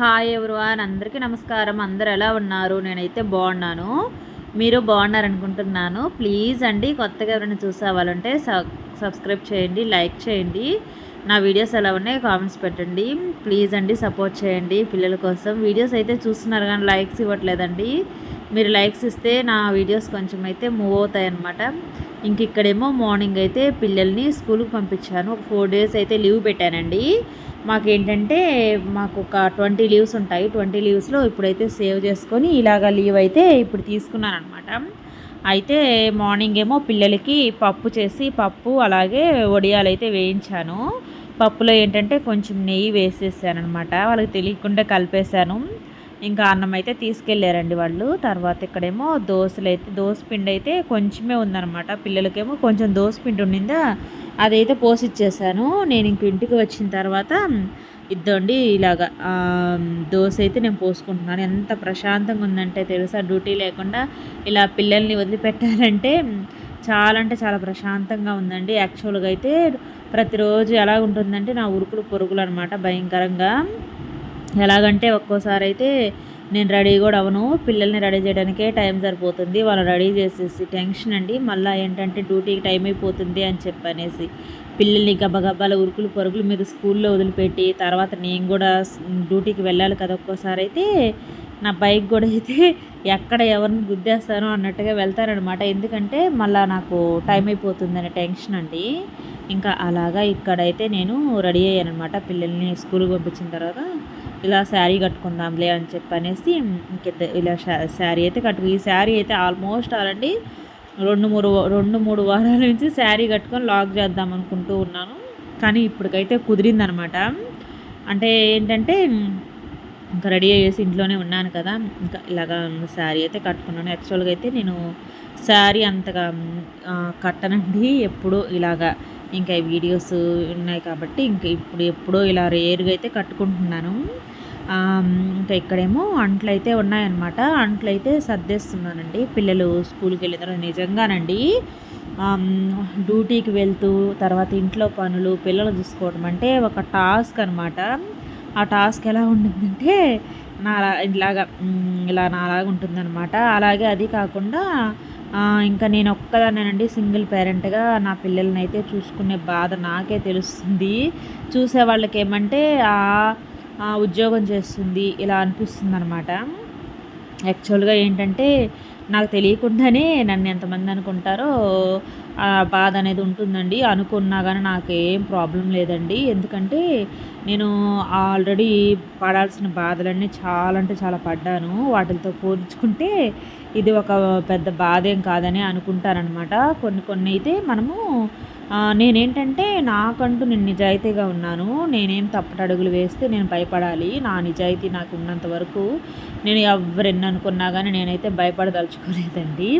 Hi everyone అందరికీ నమస్కారం. అందరు ఎలా ఉన్నారు? నేనైతే బాగున్నాను. మీరు బాగున్నారనుకుంటున్నాను. ప్లీజ్ అండి కొత్తగా ఎవరైనా చూసావాలంటే సబ్స్క్రైబ్ చేయండి లైక్ చేయండి. నా వీడియోస్ ఎలా ఉన్నాయి కామెంట్స్ పెట్టండి. ప్లీజ్ అండి సపోర్ట్ చేయండి పిల్లల కోసం. వీడియోస్ అయితే చూస్తున్నారు కానీ లైక్స్ ఇవ్వట్లేదండి. మీరు లైక్స్ ఇస్తే నా వీడియోస్ కొంచెం అయితే మూవ్ అవుతాయి అన్నమాట ఇంక ఇక్కడేమో మార్నింగ్ అయితే పిల్లల్ని స్కూల్కి పంపించాను. ఒక ఫోర్ డేస్ అయితే లీవ్ పెట్టానండి. మాకేంటంటే మాకు ఒక ట్వంటీ లీవ్స్ ఉంటాయి. ట్వంటీ లీవ్స్లో ఇప్పుడైతే సేవ్ చేసుకొని ఇలాగ లీవ్ అయితే ఇప్పుడు తీసుకున్నాను అనమాట అయితే మార్నింగ్ ఏమో పిల్లలకి పప్పు చేసి పప్పు అలాగే వడియాలు అయితే వేయించాను. పప్పులో ఏంటంటే కొంచెం నెయ్యి వేసేసాను అనమాట వాళ్ళకి తెలియకుండా కలిపేశాను. ఇంకా అన్నం అయితే తీసుకెళ్ళారండి వాళ్ళు. తర్వాత ఇక్కడేమో దోశలు అయితే దోశ పిండి అయితే కొంచెమే ఉందన్నమాట. పిల్లలకేమో కొంచెం దోశ పిండి ఉండిందా అదైతే పోసిచ్చేసాను. నేను ఇంక ఇంటికి వచ్చిన తర్వాత ఇద్దండి ఇలాగా దోశ అయితే నేను పోసుకుంటున్నాను. ఎంత ప్రశాంతంగా ఉందంటే తెలుసా డ్యూటీ లేకుండా ఇలా పిల్లల్ని వదిలిపెట్టాలంటే చాలా అంటే చాలా ప్రశాంతంగా ఉందండి. యాక్చువల్గా అయితే ప్రతిరోజు ఎలా ఉంటుందంటే నా ఉరుకులు పొరుగులు అనమాట భయంకరంగా. ఎలాగంటే ఒక్కోసారి అయితే నేను రెడీ కూడా అవను పిల్లల్ని రెడీ చేయడానికే టైం సరిపోతుంది. వాళ్ళు రెడీ చేసేసి టెన్షన్ అండి. మళ్ళీ ఏంటంటే డ్యూటీకి టైం అయిపోతుంది అని చెప్పనేసి పిల్లల్ని గబగబాల ఉరుకులు పరుగులు మీద స్కూల్లో వదిలిపెట్టి తర్వాత నేను కూడా డ్యూటీకి వెళ్ళాలి కదా ఒక్కోసారి అయితే నా బైక్ కూడా అయితే ఎక్కడ ఎవరిని గుద్దేస్తానో అన్నట్టుగా వెళ్తారనమాట. ఎందుకంటే మళ్ళీ నాకు టైం అయిపోతుందనే టెన్షన్ అండి. ఇంకా అలాగా ఇక్కడైతే నేను రెడీ అయ్యాను అనమాట పిల్లల్ని స్కూల్కి పంపించిన తర్వాత ఇలా శారీ కట్టుకుందాంలే అని చెప్పనేసి ఇంక ఇలా శారీ అయితే కట్టుకు ఈ శారీ అయితే ఆల్మోస్ట్ అలాంటి రెండు మూడు రెండు మూడు వారాల నుంచి శారీ కట్టుకొని లాక్ చేద్దాం అనుకుంటూ ఉన్నాను. కానీ ఇప్పటికైతే కుదిరిందనమాట. అంటే ఏంటంటే ఇంకా రెడీ అయ్యేసి ఇంట్లోనే ఉన్నాను కదా. ఇంకా ఇలాగా శారీ అయితే కట్టుకున్నాను. యాక్చువల్గా అయితే నేను శారీ అంతగా కట్టనండి. ఎప్పుడు ఇలాగా ఇంకా వీడియోస్ ఉన్నాయి కాబట్టి ఇంక ఇప్పుడు ఎప్పుడో ఇలా రేరుగా అయితే కట్టుకుంటున్నాను. ఇంకా ఇక్కడేమో అంట్లు అయితే ఉన్నాయన్నమాట. అంట్లు అయితే సర్దేస్తున్నానండి. పిల్లలు స్కూల్కి వెళ్ళిన తర్వాత నిజంగానండి డ్యూటీకి వెళ్తూ తర్వాత ఇంట్లో పనులు పిల్లలు చూసుకోవడం అంటే ఒక టాస్క్ అనమాట ఆ టాస్క్ ఎలా ఉంటుందంటే నా ఇలాగా ఇలా నాలాగా ఉంటుందన్నమాట. అలాగే అది కాకుండా ఇంకా నేను ఒక్కదానేనండి సింగిల్ పేరెంట్గా. నా పిల్లల్ని అయితే చూసుకునే బాధ నాకే తెలుస్తుంది. చూసే వాళ్ళకి ఏమంటే ఉద్యోగం చేస్తుంది ఇలా అనిపిస్తుంది అనమాట యాక్చువల్గా ఏంటంటే నాకు తెలియకుండానే నన్ను ఎంతమంది అనుకుంటారో బాధ అనేది ఉంటుందండి. అనుకున్నా కానీ నాకు ఏం ప్రాబ్లం లేదండి. ఎందుకంటే నేను ఆల్రెడీ పడాల్సిన బాధలన్నీ చాలా అంటే చాలా పడ్డాను. వాటితో పోల్చుకుంటే ఇది ఒక పెద్ద బాధ ఏం కాదని అనుకుంటారనమాట కొన్ని కొన్ని అయితే మనము నేనేంటంటే నాకంటూ నేను నిజాయితీగా ఉన్నాను. నేనేం తప్పటడుగులు వేస్తే నేను భయపడాలి. నా నిజాయితీ నాకు ఉన్నంత వరకు నేను ఎవరెన్ని అనుకున్నా కానీ నేనైతే భయపడదలుచుకోలేదండి.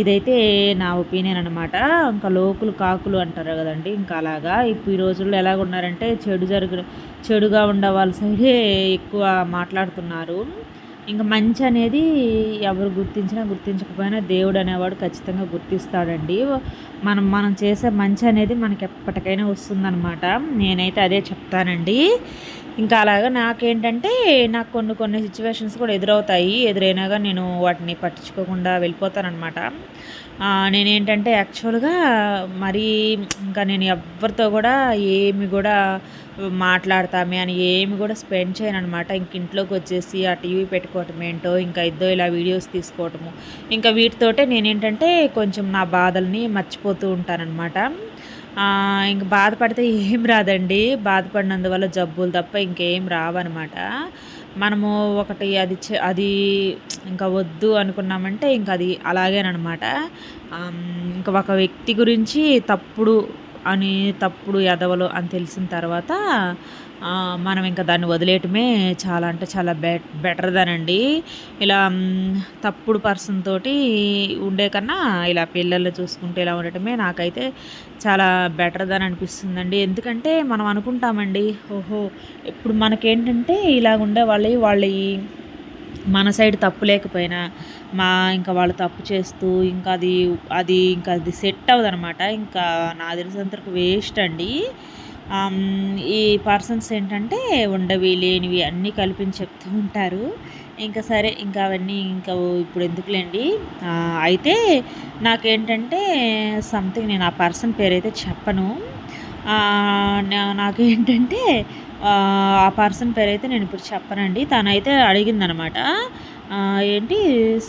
ఇదైతే నా ఒపీనియన్ అనమాట ఇంకా లోకులు కాకులు అంటారు కదండి ఇంకా అలాగా. ఇప్పుడు ఈ రోజుల్లో ఎలాగ ఉన్నారంటే చెడు జరుగు చెడుగా ఉండే వాళ్ళ సైడే ఎక్కువ మాట్లాడుతున్నారు. ఇంకా మంచి అనేది ఎవరు గుర్తించినా గుర్తించకపోయినా దేవుడు అనేవాడు ఖచ్చితంగా గుర్తిస్తాడండి. మనం మనం చేసే మంచి అనేది మనకి ఎప్పటికైనా వస్తుందన్నమాట. నేనైతే అదే చెప్తానండి. ఇంకా అలాగా నాకేంటంటే నాకు కొన్ని కొన్ని సిచ్యువేషన్స్ కూడా ఎదురవుతాయి. ఎదురైనాగా నేను వాటిని పట్టించుకోకుండా వెళ్ళిపోతానమాట నేనేంటంటే యాక్చువల్గా మరీ ఇంకా నేను ఎవరితో కూడా ఏమి కూడా మాట్లాడతామే అని ఏమి కూడా స్పెండ్ చేయను అనమాట ఇంక ఇంట్లోకి వచ్చేసి ఆ టీవీ పెట్టుకోవటం ఏంటో ఇంకా ఇద్దో ఇలా వీడియోస్ తీసుకోవటము. ఇంకా వీటితోటే నేనేంటంటే కొంచెం నా బాధల్ని మర్చిపోతూ ఉంటానన్నమాట. ఇంక బాధపడితే ఏం రాదండి. బాధపడినందువల్ల జబ్బులు తప్ప ఇంకేం రావన్నమాట. మనము ఒకటి అది అది ఇంకా వద్దు అనుకున్నామంటే ఇంకా అది అలాగేనమాట ఇంకా ఒక వ్యక్తి గురించి తప్పుడు అని తప్పుడు ఎదవలు అని తెలిసిన తర్వాత మనం ఇంకా దాన్ని వదిలేయటమే చాలా అంటే చాలా బె బెటర్ దానండి. ఇలా తప్పుడు పర్సన్ తోటి ఉండే కన్నా ఇలా పిల్లల్ని చూసుకుంటే ఇలా ఉండటమే నాకైతే చాలా బెటర్ దాని అనిపిస్తుందండి. ఎందుకంటే మనం అనుకుంటామండి ఓహో ఇప్పుడు మనకేంటంటే ఇలాగ ఉండే వాళ్ళు వాళ్ళ మన సైడ్ తప్పు లేకపోయినా మా ఇంకా వాళ్ళు తప్పు చేస్తూ ఇంకా అది అది ఇంకా అది సెట్ అవ్వదు అనమాట ఇంకా నా తెలిసినంతకు వేస్ట్ అండి. ఈ పర్సన్స్ ఏంటంటే ఉండవి లేనివి అన్నీ కల్పించి చెప్తూ ఉంటారు. ఇంకా సరే ఇంకా అవన్నీ ఇంకా ఇప్పుడు ఎందుకులేండి? అయితే నాకేంటంటే సంథింగ్ నేను ఆ పర్సన్ పేరైతే చెప్పను. నాకేంటంటే ఆ పర్సన్ పేరైతే నేను ఇప్పుడు చెప్పనండి. తనైతే అడిగిందనమాట. ఏంటి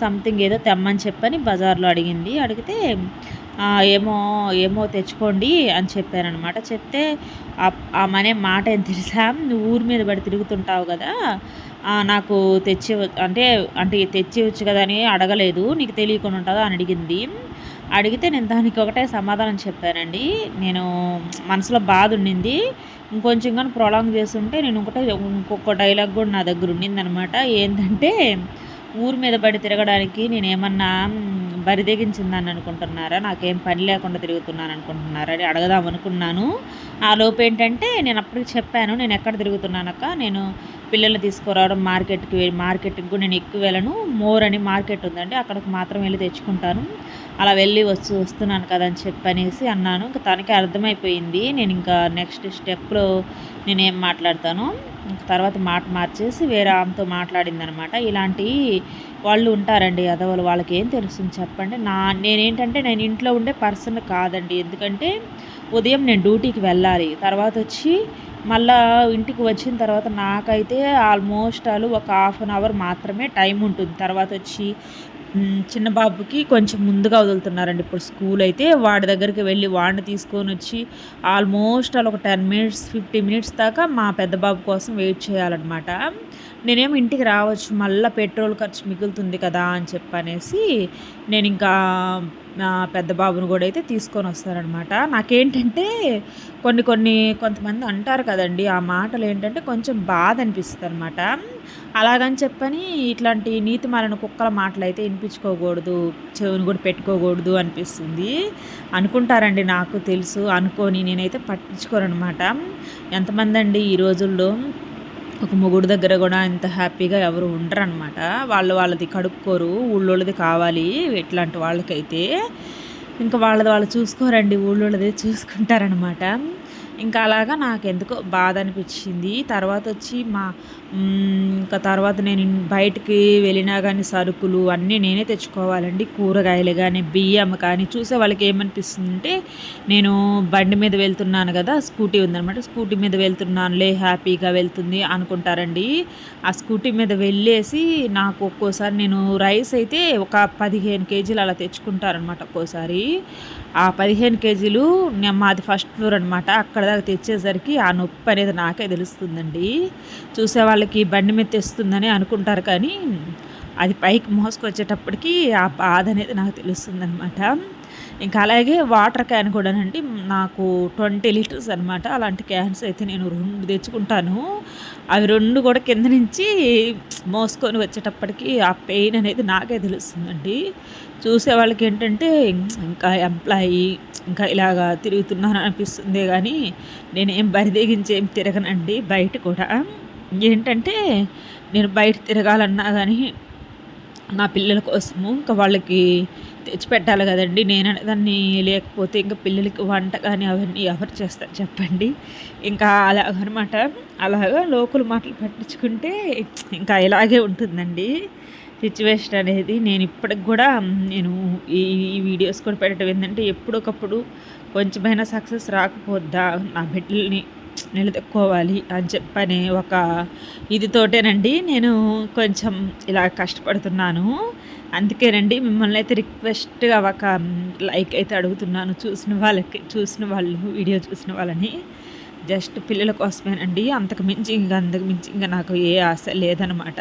సంథింగ్ ఏదో తెమ్మని చెప్పని బజార్లో అడిగింది. అడిగితే ఏమో ఏమో తెచ్చుకోండి అని చెప్పారనమాట చెప్తే ఆ- ఆమె మాట ఏం తెలుసా? నువ్వు ఊరి మీద పడి తిరుగుతుంటావు కదా. నాకు తెచ్చి అంటే అంటే తెచ్చి వచ్చు కదా అని అడగలేదు. నీకు తెలియకుండా ఉంటుందా అని అడిగింది. అడిగితే నేను దానికి ఒకటే సమాధానం చెప్పానండి. నేను మనసులో బాధ ఉండింది. ఇంకొంచెం కానీ ప్రొలాంగ్ చేస్తుంటే నేను ఇంకొకటి ఇంకొక డైలాగ్ కూడా నా దగ్గర ఉండిందనమాట ఏంటంటే ఊరి మీద పడి తిరగడానికి నేను ఏమన్నా బరిదెగించిందని అనుకుంటున్నారా? నాకేం పని లేకుండా తిరుగుతున్నాను అనుకుంటున్నారా అని అడగదాం అనుకున్నాను. ఆ లోపు ఏంటంటే నేను అప్పటికి చెప్పాను నేను ఎక్కడ తిరుగుతున్నానక్క నేను పిల్లల్ని తీసుకురావడం మార్కెట్కి వెళ్ళి మార్కెట్కి కూడా నేను ఎక్కువ వెళ్ళను. మోర్ అని మార్కెట్ ఉందండి అక్కడికి మాత్రం వెళ్ళి తెచ్చుకుంటాను. అలా వెళ్ళి వస్తూ వస్తున్నాను కదా అని చెప్పనేసి అన్నాను. ఇంకా తనకి అర్థమైపోయింది. నేను ఇంకా నెక్స్ట్ స్టెప్లో నేనేం మాట్లాడతాను? తర్వాత మాట మార్చేసి వేరే ఆమెతో మాట్లాడింది అనమాట ఇలాంటి వాళ్ళు ఉంటారండి అదవలు వాళ్ళకి ఏం తెలుస్తుంది చెప్పండి. నా నేనేంటంటే నేను ఇంట్లో ఉండే పర్సన్ కాదండి. ఎందుకంటే ఉదయం నేను డ్యూటీకి వెళ్ళాలి. తర్వాత వచ్చి మళ్ళా ఇంటికి వచ్చిన తర్వాత నాకైతే ఆల్మోస్ట్ ఆల్ ఒక హాఫ్ అన్ అవర్ మాత్రమే టైం ఉంటుంది. తర్వాత వచ్చి చిన్న బాబుకి కొంచెం ముందుగా వదులుతున్నారండి. ఇప్పుడు స్కూల్ అయితే వాడి దగ్గరికి వెళ్ళి వాడిని తీసుకొని వచ్చి ఆల్మోస్ట్ అలా ఒక టెన్ మినిట్స్ ఫిఫ్టీ మినిట్స్ దాకా మా పెద్ద బాబు కోసం వెయిట్ చేయాలన్నమాట. నేనేం ఇంటికి రావచ్చు మళ్ళీ పెట్రోల్ ఖర్చు మిగులుతుంది కదా అని చెప్పనేసి నేను ఇంకా నా పెద్ద బాబుని కూడా అయితే తీసుకొని వస్తారనమాట నాకేంటంటే కొన్ని కొన్ని కొంతమంది అంటారు కదండి ఆ మాటలు ఏంటంటే కొంచెం బాధ అనిపిస్తుంది అనమాట అలాగని చెప్పని ఇట్లాంటి నీతి మాలిన కుక్కల మాటలు అయితే వినిపించుకోకూడదు చెవిని కూడా పెట్టుకోకూడదు అనిపిస్తుంది. అనుకుంటారండి నాకు తెలుసు అనుకొని నేనైతే పట్టించుకోరనమాట ఎంతమంది అండి ఈ రోజుల్లో. ఒక మొగుడు దగ్గర కూడా ఇంత హ్యాపీగా ఎవరు ఉండరు అనమాట వాళ్ళు వాళ్ళది కడుక్కోరు ఊళ్ళోళ్ళది కావాలి ఇట్లాంటి వాళ్ళకైతే. ఇంకా వాళ్ళది వాళ్ళు చూసుకోరండి ఊళ్ళోళ్ళది చూసుకుంటారనమాట ఇంకా అలాగా నాకు ఎందుకో బాధ అనిపించింది. తర్వాత వచ్చి మా ఇంకా తర్వాత నేను బయటికి వెళ్ళినా కానీ సరుకులు అన్నీ నేనే తెచ్చుకోవాలండి. కూరగాయలు కానీ బియ్యం కానీ చూసే వాళ్ళకి ఏమనిపిస్తుందంటే నేను బండి మీద వెళ్తున్నాను కదా స్కూటీ ఉందనమాట స్కూటీ మీద వెళ్తున్నానులే హ్యాపీగా వెళ్తుంది అనుకుంటారండి. ఆ స్కూటీ మీద వెళ్ళేసి నాకు ఒక్కోసారి నేను రైస్ అయితే ఒక పదిహేను కేజీలు అలా తెచ్చుకుంటారనమాట ఒక్కోసారి. ఆ పదిహేను కేజీలు మాది ఫస్ట్ ఫ్లోర్ అనమాట అక్కడ దాకా తెచ్చేసరికి ఆ నొప్పి అనేది నాకే తెలుస్తుందండి. చూసేవాళ్ళు వాళ్ళకి బండి మీద తెస్తుందని అనుకుంటారు కానీ అది పైకి మోసుకొచ్చేటప్పటికి ఆ బాధ అనేది నాకు తెలుస్తుంది అనమాట ఇంకా అలాగే వాటర్ క్యాన్ కూడానండి నాకు ట్వంటీ లీటర్స్ అనమాట అలాంటి క్యాన్స్ అయితే నేను రెండు తెచ్చుకుంటాను. అవి రెండు కూడా కింద నుంచి మోసుకొని వచ్చేటప్పటికి ఆ పెయిన్ అనేది నాకే తెలుస్తుందండి. చూసే వాళ్ళకి ఏంటంటే ఇంకా ఎంప్లాయీ ఇంకా ఇలాగా తిరుగుతున్నాను అనిపిస్తుంది కానీ నేనేం బరిదేగించి ఏం తిరగనండి బయట కూడా. ఏంటంటే నేను బయట తిరగాలన్నా కానీ నా పిల్లల కోసము ఇంకా వాళ్ళకి తెచ్చిపెట్టాలి కదండి. నేను దాన్ని లేకపోతే ఇంకా పిల్లలకి వంట కానీ అవన్నీ ఎవరు చేస్తారు చెప్పండి. ఇంకా అలాగనమాట. అలాగా లోకల్ మాటలు పట్టించుకుంటే ఇంకా ఇలాగే ఉంటుందండి. సిచ్యువేషన్ అనేది నేను ఇప్పటికి కూడా నేను ఈ ఈ వీడియోస్ కూడా పెట్టడం ఏంటంటే ఎప్పుడొకప్పుడు కొంచెమైనా సక్సెస్ రాకపోద్దా? నా బిడ్డల్ని నిలదొక్కోవాలి అని చెప్పని ఒక ఇదితోటేనండి. నేను కొంచెం ఇలా కష్టపడుతున్నాను. అందుకేనండి మిమ్మల్ని అయితే రిక్వెస్ట్గా ఒక లైక్ అయితే అడుగుతున్నాను. చూసిన వాళ్ళకి చూసిన వాళ్ళు వీడియో చూసిన వాళ్ళని. జస్ట్ పిల్లల కోసమేనండి. అంతకు మించి ఇంకా అంతకు మించి ఇంకా నాకు ఏ ఆశ లేదనమాట.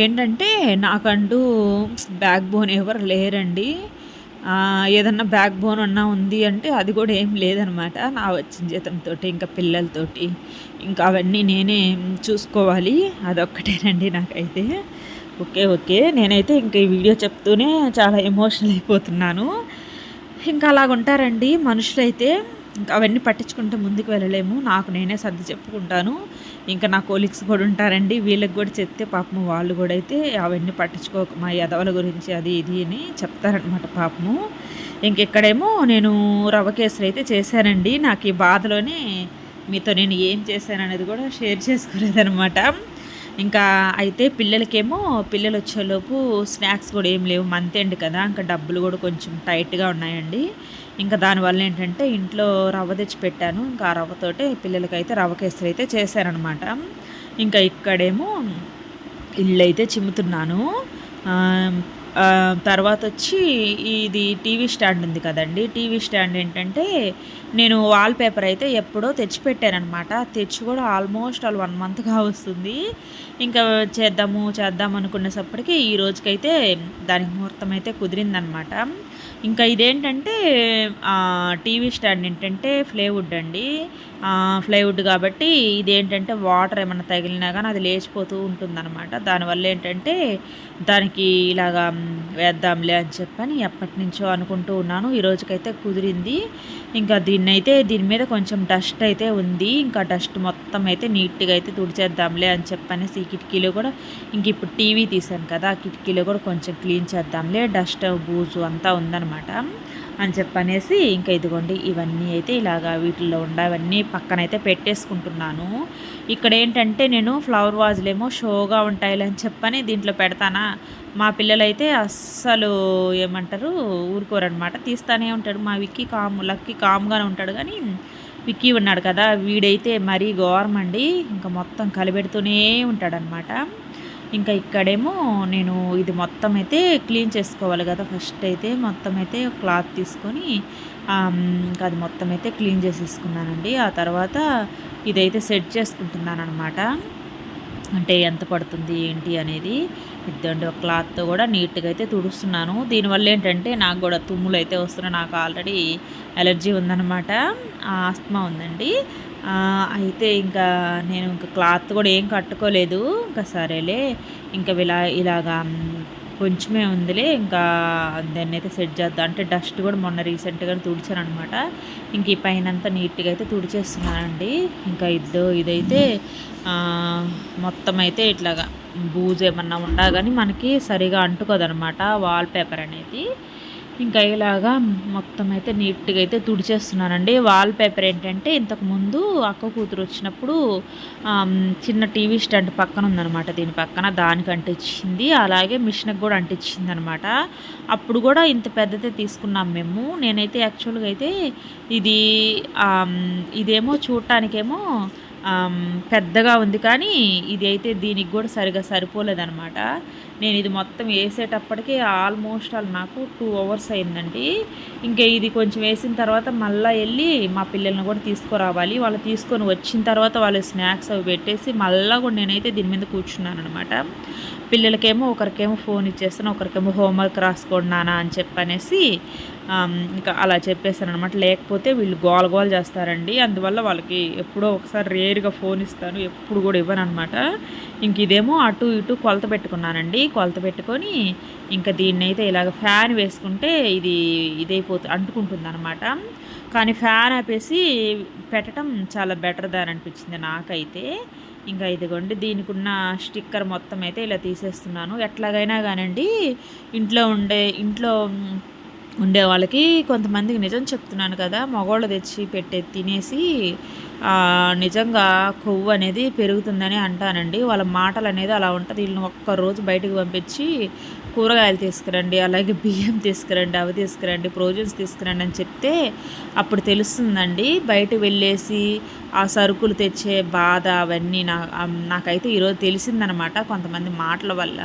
ఏంటంటే నాకంటూ బ్యాక్ బోన్ ఎవరు లేరండి. ఏదన్నా బ్యాక్ బోన్ అన్నా ఉంది అంటే అది కూడా ఏం లేదనమాట. నా వచ్చిన జీతంతో ఇంకా పిల్లలతోటి ఇంకా అవన్నీ నేనే చూసుకోవాలి. అదొక్కటేనండి నాకైతే. Okay okay. నేనైతే ఇంకా ఈ వీడియో చెప్తూనే చాలా ఎమోషనల్ అయిపోతున్నాను. ఇంకా అలాగుంటారండి మనుషులైతే. ఇంకా అవన్నీ పట్టించుకుంటే ముందుకు వెళ్ళలేము. నాకు నేనే సర్ది చెప్పుకుంటాను. ఇంకా నా కోలీగ్స్ కూడా ఉంటారండి. వీళ్ళకి కూడా చెప్తే పాపము వాళ్ళు కూడా అయితే అవన్నీ పట్టించుకోక మా యదవల గురించి అది ఇది అని చెప్తారనమాట పాపము. ఇంకెక్కడేమో నేను రవ్వ కేసులు అయితే చేశానండి. నాకు ఈ బాధలోనే మీతో నేను ఏం చేశాననేది కూడా షేర్ చేసుకోలేదనమాట ఇంకా అయితే పిల్లలకేమో పిల్లలు వచ్చేలోపు స్నాక్స్ కూడా ఏం లేవు మంత్ ఎండ్ కదా ఇంకా డబ్బులు కూడా కొంచెం టైట్గా ఉన్నాయండి. ఇంకా దానివల్ల ఏంటంటే ఇంట్లో రవ్వ తెచ్చి పెట్టాను ఇంకా ఆ రవ్వతోటే పిల్లలకైతే రవ్వ కేసరి అయితే చేశారనమాట. ఇంకా ఇక్కడేమో ఇల్లు అయితే చిమ్ముతున్నాను తర్వాత వచ్చి ఇది టీవీ స్టాండ్ ఉంది కదండి టీవీ స్టాండ్ ఏంటంటే నేను వాల్ పేపర్ అయితే ఎప్పుడో తెచ్చిపెట్టానమాట తెచ్చి కూడా ఆల్మోస్ట్ ఆల్ వన్ మంత్గా వస్తుంది. ఇంకా చేద్దాము చేద్దాం అనుకునేసప్పటికి ఈ రోజుకైతే దానికి ముహూర్తం అయితే కుదిరిందనమాట ఇంకా ఇదేంటంటే టీవీ స్టాండ్ ఏంటంటే ఫ్లైవుడ్ అండి. ఫ్లైవుడ్ కాబట్టి ఇదేంటంటే వాటర్ ఏమైనా తగిలినా కానీ అది లేచిపోతూ ఉంటుందన్నమాట. దానివల్ల ఏంటంటే దానికి ఇలాగా వేద్దాంలే అని చెప్పని ఎప్పటి నుంచో అనుకుంటూ ఉన్నాను. ఈ రోజుకైతే కుదిరింది. ఇంకా అయితే దీని మీద కొంచెం డస్ట్ అయితే ఉంది. ఇంకా డస్ట్ మొత్తం అయితే నీట్గా అయితే తుడిచేద్దాంలే అని చెప్పనేసి ఈ కిటికీలో కూడా ఇంక ఇప్పుడు టీవీ తీసాను కదా ఆ కిటికీలో కూడా కొంచెం క్లీన్ చేద్దాంలే డస్ట్ బూజు అంతా ఉందన్నమాట అని చెప్పనేసి ఇంకా ఇదిగోండి ఇవన్నీ అయితే ఇలాగా వీటిల్లో ఉండవన్నీ పక్కనైతే పెట్టేసుకుంటున్నాను. ఇక్కడ ఏంటంటే నేను ఫ్లవర్ వాజులేమో షోగా ఉంటాయి అని చెప్పని దీంట్లో పెడతానా మా పిల్లలైతే అస్సలు ఏమంటారు ఊరుకోరనమాట తీస్తానే ఉంటాడు. మా విక్కీ కామ్ లక్కీ కామ్గానే ఉంటాడు. కానీ విక్కీ ఉన్నాడు కదా వీడైతే మరీ గోరమండి ఇంకా మొత్తం కలిపెడుతూనే ఉంటాడనమాట ఇంకా ఇక్కడేమో నేను ఇది మొత్తం అయితే క్లీన్ చేసుకోవాలి కదా. ఫస్ట్ అయితే మొత్తం అయితే క్లాత్ తీసుకొని ఇంకా అది మొత్తం అయితే క్లీన్ చేసేసుకున్నానండి. ఆ తర్వాత ఇదైతే సెట్ చేసుకుంటున్నాను అనమాట అంటే ఎంత పడుతుంది ఏంటి అనేది ఇద్దండి. ఒక క్లాత్తో కూడా నీట్గా అయితే తుడుస్తున్నాను. దీనివల్ల ఏంటంటే నాకు కూడా తుమ్ములు అయితే వస్తున్నాయి. నాకు ఆల్రెడీ ఎలర్జీ ఉందన్నమాట. ఆస్తమా ఉందండి. అయితే ఇంకా నేను ఇంకా క్లాత్ కూడా ఏం కట్టుకోలేదు. ఇంకా సరేలే. ఇంకా ఇలా ఇలాగా కొంచెమే ఉందిలే ఇంకా దాన్ని అయితే సెట్ చేద్దాం. అంటే డస్ట్ కూడా మొన్న రీసెంట్గా తుడిచాను అనమాట ఇంక ఈ పైన అంతా నీట్గా అయితే తుడిచేస్తున్నానండి. ఇంకా ఇద్దో ఇదైతే మొత్తం అయితే ఇట్లాగా బూజు ఏమన్నా ఉన్నా కానీ మనకి సరిగా అంటుకోదనమాట వాల్ పేపర్ అనేది. ఇంకా ఇలాగా మొత్తం అయితే నీట్గా అయితే తుడిచేస్తున్నానండి. వాల్ పేపర్ ఏంటంటే ఇంతకుముందు అక్క కూతురు వచ్చినప్పుడు చిన్న టీవీ స్టాండ్ పక్కన ఉందనమాట దీని పక్కన. దానికి అంటించింది. అలాగే మిషన్కి కూడా అంటించింది అనమాట అప్పుడు కూడా ఇంత పెద్దదే తీసుకున్నాం మేము. నేనైతే యాక్చువల్గా అయితే ఇది ఇదేమో చూడటానికేమో పెద్దగా ఉంది కానీ ఇది అయితే దీనికి కూడా సరిగా సరిపోలేదనమాట నేను ఇది మొత్తం వేసేటప్పటికి ఆల్మోస్ట్ ఆల్ నాకు టూ అవర్స్ అయిందండి. ఇంకా ఇది కొంచెం వేసిన తర్వాత మళ్ళీ వెళ్ళి మా పిల్లల్ని కూడా తీసుకురావాలి. వాళ్ళు తీసుకొని వచ్చిన తర్వాత వాళ్ళు స్నాక్స్ అవి పెట్టేసి మళ్ళీ కూడా నేనైతే దీని మీద కూర్చున్నాను అనమాట పిల్లలకేమో ఒకరికేమో ఫోన్ ఇచ్చేస్తాను ఒకరికేమో హోంవర్క్ రాసుకోండి నానా అని చెప్పనేసి ఇంకా అలా చెప్పేస్తాను అనమాట లేకపోతే వీళ్ళు గోల గోల చేస్తారండి. అందువల్ల వాళ్ళకి ఎప్పుడో ఒకసారి రేరుగా ఫోన్ ఇస్తాను ఎప్పుడు కూడా ఇవ్వను అనమాట ఇంక ఇదేమో అటు ఇటు కొలత పెట్టుకున్నానండి. కొలత పెట్టుకొని ఇంకా దీన్ని అయితే ఇలాగ ఫ్యాన్ వేసుకుంటే ఇది ఇదైపోతుంది అంటుకుంటుంది అనమాట కానీ ఫ్యాన్ ఆపేసి పెట్టడం చాలా బెటర్ దాని అనిపించింది నాకైతే. ఇంకా ఇదిగోండి దీనికి ఉన్న స్టిక్కర్ మొత్తం అయితే ఇలా తీసేస్తున్నాను. ఎట్లాగైనా కానండి ఇంట్లో ఉండే ఇంట్లో ఉండే వాళ్ళకి కొంతమందికి నిజం చెప్తున్నాను కదా మగవాళ్ళు తెచ్చి పెట్టే తినేసి నిజంగా కొవ్వు అనేది పెరుగుతుందని అంటానండి. వాళ్ళ మాటలు అనేది అలా ఉంటుంది. వీళ్ళని ఒక్కరోజు బయటకు పంపించి కూరగాయలు తీసుకురండి అలాగే బియ్యం తీసుకురండి అవి తీసుకురండి ప్రోజన్స్ తీసుకురండి అని చెప్తే అప్పుడు తెలుస్తుందండి. బయట వెళ్ళేసి ఆ సరుకులు తెచ్చే బాధ అవన్నీ నా నాకైతే ఈరోజు తెలిసిందనమాట కొంతమంది మాటల వల్ల.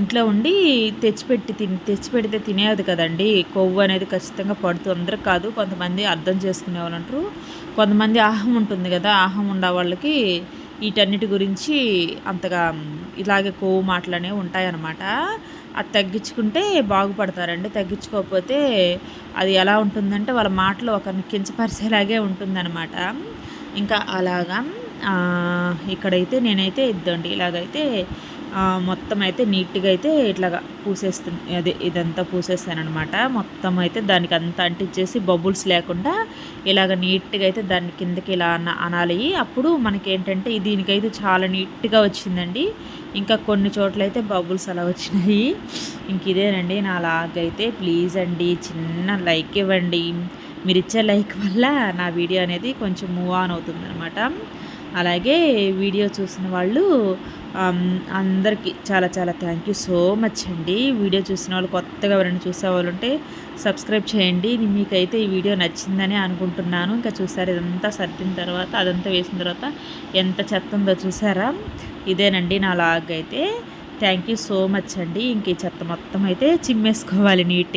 ఇంట్లో ఉండి తెచ్చిపెట్టి తిని తెచ్చిపెడితే తినేది కదండి. కొవ్వు అనేది ఖచ్చితంగా పడుతూ అందరికి కాదు కొంతమంది అర్థం చేసుకునే వాళ్ళు అంటారు కొంతమంది ఆహం ఉంటుంది కదా ఆహం ఉండే వాళ్ళకి వీటన్నిటి గురించి అంతగా ఇలాగే కొవ్వు మాటలు అనేవి ఉంటాయన్నమాట. అది తగ్గించుకుంటే బాగుపడతారండి. తగ్గించుకోకపోతే అది ఎలా ఉంటుందంటే వాళ్ళ మాటలు ఒకరిని కించపరిచేలాగే ఉంటుందన్నమాట. ఇంకా అలాగా ఇక్కడైతే నేనైతే ఇద్దండి. ఇలాగైతే మొత్తం అయితే నీట్గా అయితే ఇట్లాగా పూసేస్తుంది అదే ఇదంతా పూసేస్తానమాట మొత్తం అయితే దానికి అంతా అంటించేసి బబుల్స్ లేకుండా ఇలాగ నీట్గా అయితే దాని కిందకి ఇలా అన అనాలి. అప్పుడు మనకి ఏంటంటే దీనికైతే చాలా నీట్గా వచ్చిందండి. ఇంకా కొన్ని చోట్ల అయితే బబుల్స్ అలా వచ్చినాయి. ఇంక ఇదేనండి నా లాగ్ అయితే ప్లీజ్ అండి చిన్న లైక్ ఇవ్వండి. మీరు ఇచ్చే లైక్ వల్ల నా వీడియో అనేది కొంచెం మూవ్ ఆన్ అవుతుంది అనమాట అలాగే వీడియో చూసిన వాళ్ళు అందరికీ చాలా చాలా థ్యాంక్ యూ సో మచ్ అండి. వీడియో చూసిన వాళ్ళు కొత్తగా ఎవరైనా చూసే వాళ్ళు ఉంటే సబ్స్క్రైబ్ చేయండి. మీకైతే ఈ వీడియో నచ్చిందని అనుకుంటున్నాను. ఇంకా చూసారు ఇదంతా సర్దిన తర్వాత అదంతా వేసిన తర్వాత ఎంత చెత్త ఉందో చూసారా? ఇదేనండి నా లాగ్ అయితే థ్యాంక్ యూ సో మచ్ అండి. ఇంక ఈ చెత్త మొత్తం అయితే చిమ్మేసుకోవాలి నీట్గా.